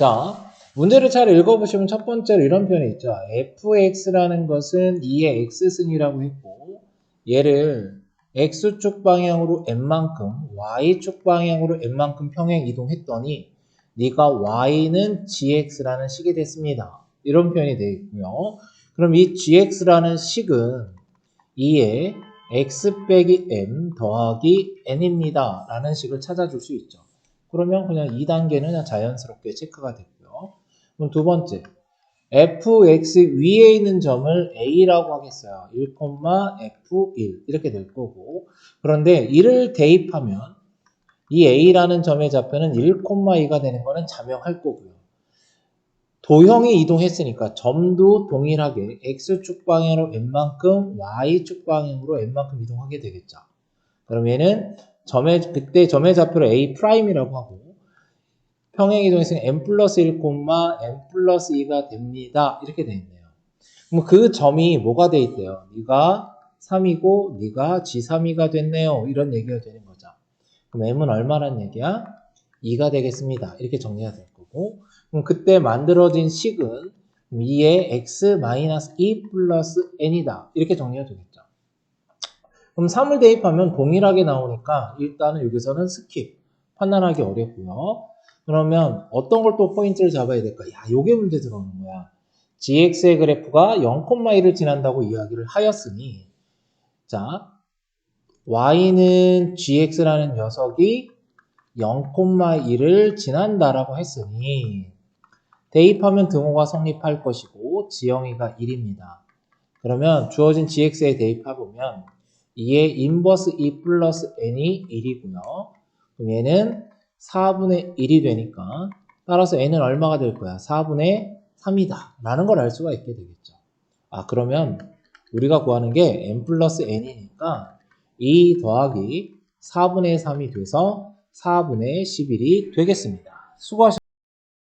자, 문제를 잘 읽어보시면 첫 번째로 이런 표현이 있죠. fx라는 것은 2의 x승이라고 했고 얘를 x축 방향으로 n만큼 y축 방향으로 n만큼 평행 이동했더니 네가 y는 gx라는 식이 됐습니다. 이런 표현이 되어 있고요. 그럼 이 gx라는 식은 2의 x 빼기 m 더하기 n입니다. 라는 식을 찾아줄 수 있죠. 그러면 그냥 2단계는 그냥 자연스럽게 체크가 됐고요. 그럼 두 번째, fx 위에 있는 점을 a라고 하겠어요. 1, f1 이렇게 될 거고 그런데 이를 대입하면 이 a라는 점의 좌표는 1, 2가 되는 거는 자명할 거고요. 도형이 이동했으니까 점도 동일하게 x축 방향으로 n만큼 y축 방향으로 n만큼 이동하게 되겠죠. 얘는 점의 그때 점의 좌표를 a 프라임이라고 하고 평행 이동했으니 n 플러스 1, n 플러스 2가 됩니다. 이렇게 돼 있네요. 그럼 그 점이 뭐가 돼 있대요? 네가 3이고 네가 g3이가 됐네요. 이런 얘기가 되는 거죠. 그럼 m은 얼마란 얘기야? 2가 되겠습니다. 이렇게 정리가 될 거고 그럼 그때 만들어진 식은 2의 x-2 플러스 n이다. 이렇게 정리가 되겠죠. 그럼 3을 대입하면 동일하게 나오니까 일단은 여기서는 스킵. 판단하기 어렵고요. 그러면 어떤 걸 또 포인트를 잡아야 될까? 야, 요게 문제 들어오는 거야. gx의 그래프가 0,1을 지난다고 이야기를 하였으니 자, y는 gx라는 녀석이 0,1을 지난다라고 했으니 대입하면 등호가 성립할 것이고 지영이가 1입니다. 그러면 주어진 gx에 대입해보면 2의 인버스 2 플러스 n이 1이고요. 그럼 얘는 4분의 1이 되니까 따라서 n은 얼마가 될 거야? 4분의 3이다 라는 걸 알 수가 있게 되겠죠. 아 그러면 우리가 구하는 게 n 플러스 n이니까 2 더하기 4분의 3이 돼서 4분의 11이 되겠습니다. 수고하셨습니다.